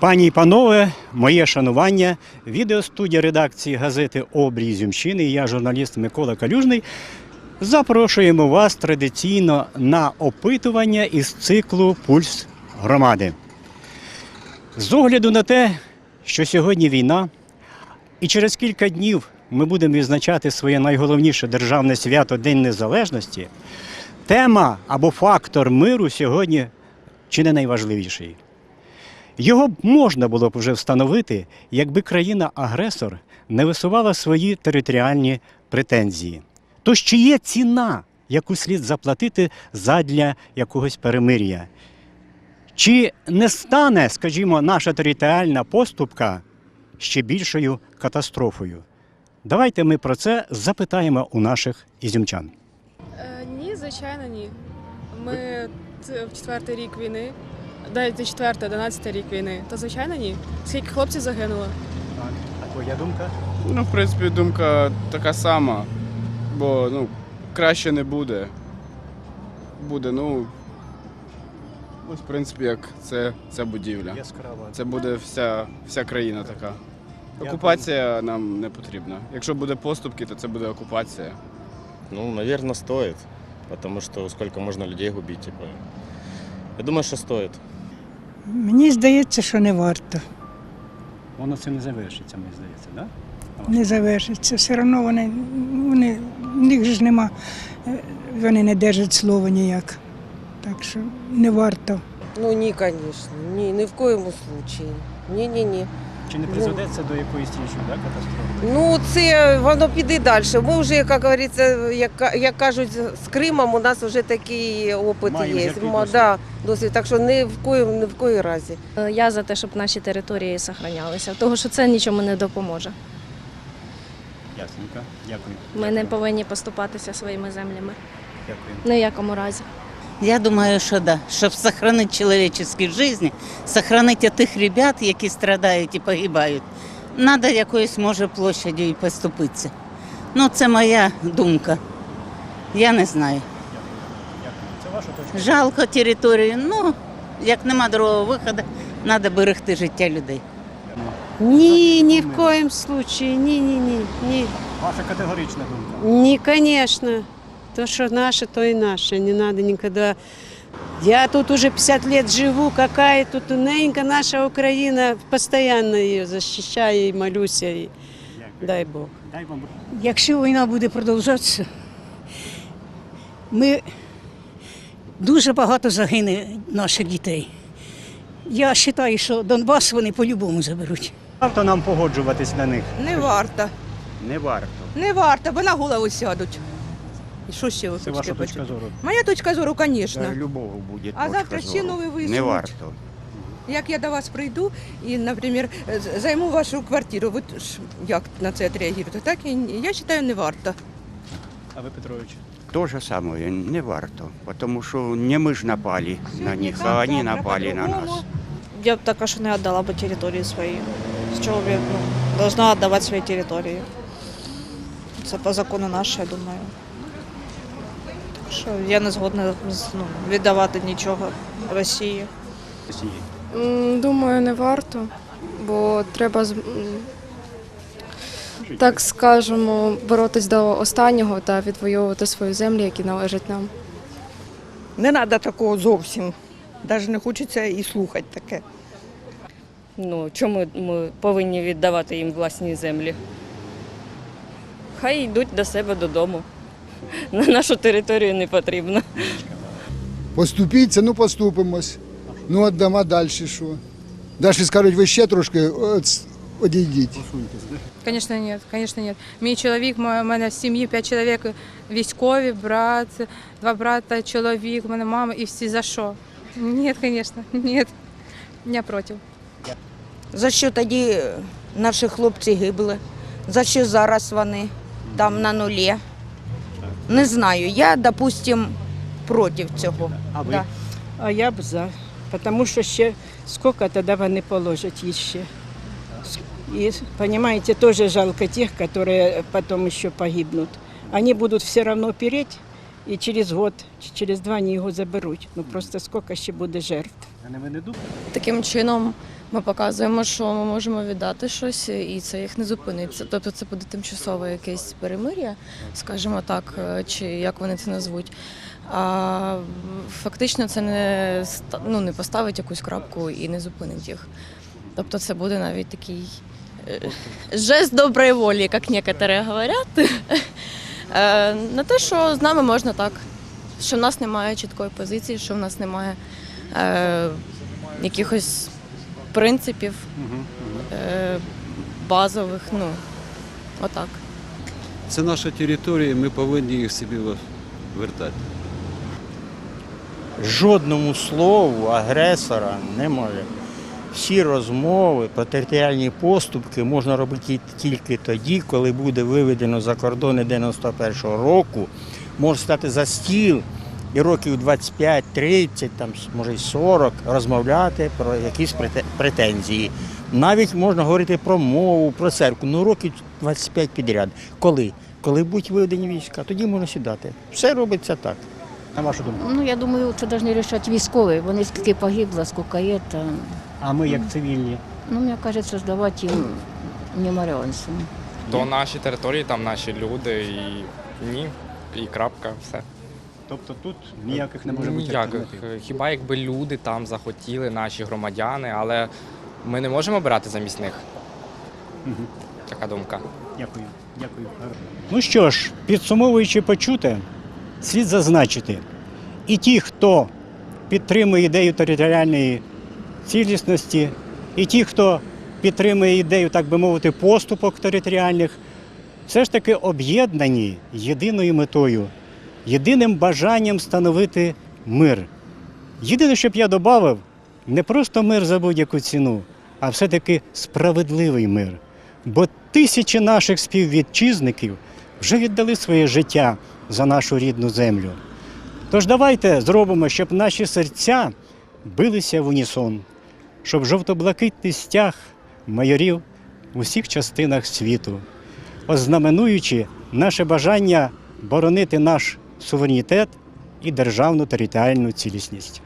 Пані і панове, моє шанування. Відеостудія редакції газети Обрій Зюмщини. Я, журналіст Микола Калюжний. Запрошуємо вас традиційно на опитування із циклу Пульс громади. З огляду на те, що сьогодні війна, і через кілька днів ми будемо відзначати своє найголовніше державне свято День Незалежності. Тема або фактор миру сьогодні чи не найважливіший. Його б можна було б вже встановити, якби країна-агресор не висувала свої територіальні претензії. Тож чи є ціна, яку слід заплатити задля якогось перемир'я? Чи не стане, скажімо, наша територіальна поступка ще більшою катастрофою? Давайте ми про це запитаємо у наших ізюмчан. Е, ні, звичайно, ні. Ми в четвертий рік війни, навіть не четвертий, одинадцятий рік війни. То звичайно ні. Скільки хлопців загинуло? А твоя думка? Ну, в принципі, думка така сама, бо ну, краще не буде. Буде, ну. Ось, в принципі, як це, ця будівля. Яскрава. Це буде вся, вся країна така. Окупація нам не потрібна. Якщо буде поступки, то це буде окупація. Ну, наверное, стоит. Потому что сколько можно людей губить, типа. Я думаю, что стоит. Мені здається, що не варто. Воно це не завершиться, мені здається, так? Да? Не завершиться. Все одно вони, вони, в них ж нема, е, вони не держать слова ніяк. Так що не варто. Ну ні, звісно, ні, ні в коєму випадку. Ні, ні, ні. Чи не призведе це до якоїсь іншої да, катастрофи? Ну це воно піде далі. Ми вже, як говориться, як, як кажуть, з Кримом у нас вже такий опит Маємо є. Ма- досвід. Да, досвід. Так що ні в коїм, ні в коїй разі. Е, Я за те, щоб наші території зберігалися, тому що це нічому не допоможе. Ясненько. Дякую. Ми не повинні поступатися своїми землями. Дякую. Ні в якому разі. Я думаю, що да. Щоб сохранити чоловічі життя, сохранити тих ребят, які страдають і погибають, треба якоюсь може площадю і поступитися. Ну, це моя думка. Я не знаю. Це ваша точка. Жалко територію. Ну, як нема другого виходу, треба берегти життя людей. Ні, ні в коєм случае, ні, ні, ні, ні. Ваша категорична думка. Ні, конечно. То, що наше, то і наше. Не надо никогда. Я тут уже 50 лет живу, какая тут тоненька наша Україна, постоянно її захищаю і молюся. І Дякую. дай Бог. Дай вам Якщо війна буде продовжуватися, ми дуже багато загине наших дітей. Я вважаю, що Донбас вони по-любому заберуть. варто нам погоджуватись на них. Не варто. Не варто. Не варто, бо на голову сядуть. І що ще ви Це хочете ваша точка почути? зору. Моя точка зору, звісно. любого буде. А завтра ще новий Не висунуть. варто. Як я до вас прийду і, наприклад, з- займу вашу квартиру, ви ж як на це відреагуєте? Так і ні. я вважаю, не варто. А ви, Петрович? То же самое, не варто. Потому что не мы ж напали на них, так, а они завтра напали на по-другому. нас. Я б також не віддала б території свої. З чого б я ну, должна віддавати свої території. Це по закону наше, я думаю. Що я не згодна з- ну, віддавати нічого Росії. Росії. Думаю, не варто, бо треба так скажемо боротись до останнього та відвоювати свої землі, які належать нам. Не треба такого зовсім. Навіть не хочеться і слухати таке. Ну, чому ми повинні віддавати їм власні землі? Хай йдуть до себе додому. На нашу територію не потрібно. Поступіться, ну поступимось. Ну, віддамо далі що. Далі скажуть, ви ще трошки одійдіть. Звісно, ні, звісно, ні. Мій чоловік, у мене в сім'ї п'ять чоловік військові, брат, два брата, чоловік, у мене мама і всі за що? Ні, звісно, ні. Я проти. За що тоді наші хлопці гибли? За що зараз вони там на нулі? Не знаю. Я, допустим, проти цього. А ви? Да. А я б за. Тому що ще скільки тоді вони положать іще. І, понимаете, тоже жалко тех, которые потом еще погибнут. Они будут все равно переть, і через год, чи через два вони його заберуть. Ну просто скільки ще буде жертв. Таким чином Ми показуємо, що ми можемо віддати щось, і це їх не зупиниться. Тобто це буде тимчасове якесь перемир'я, скажімо так, е, чи як вони це назвуть. А фактично це не, ну, не поставить якусь крапку і не зупинить їх. Тобто це буде навіть такий е, жест доброї волі, як некоторі говорять, на те, що з нами можна так, що в нас немає чіткої позиції, що в нас немає е, якихось принципів е, базових, ну, отак. Це наша територія, ми повинні їх собі вертати. жодному слову агресора немає. Всі розмови про територіальні поступки можна робити тільки тоді, коли буде виведено за кордони 91-го року, може стати за стіл і років 25-30, там, може й 40, розмовляти про якісь претензії. Навіть можна говорити про мову, про церкву. Ну, років 25 підряд. Коли? Коли будуть виведені війська, тоді можна сідати. Все робиться так. На вашу думку. Ну, я думаю, це повинні рішати військові. Вони скільки погибло, скільки є. Та... А ми як цивільні. Ну, мені кажеться, здавати їм меморіанцям. То наші території, там наші люди і ні, і крапка, все. Тобто тут ніяких не може бути Ніяких. альтернатив. Хіба якби люди там захотіли, наші громадяни, але ми не можемо обирати замість них. Мгм. Така думка. Дякую, дякую. Ну що ж, підсумовуючи почуте, слід зазначити, і ті, хто підтримує ідею територіальної цілісності, і ті, хто підтримує ідею, так би мовити, поступок територіальних, все ж таки об'єднані єдиною метою, єдиним бажанням становити мир. Єдине, що б я додав, не просто мир за будь-яку ціну, а все-таки справедливий мир. Бо тисячі наших співвітчизників вже віддали своє життя за нашу рідну землю. Тож давайте зробимо, щоб наші серця билися в унісон, щоб жовто-блакитний стяг майорів у всіх частинах світу, ознаменуючи наше бажання боронити наш суверенітет і державну територіальну цілісність.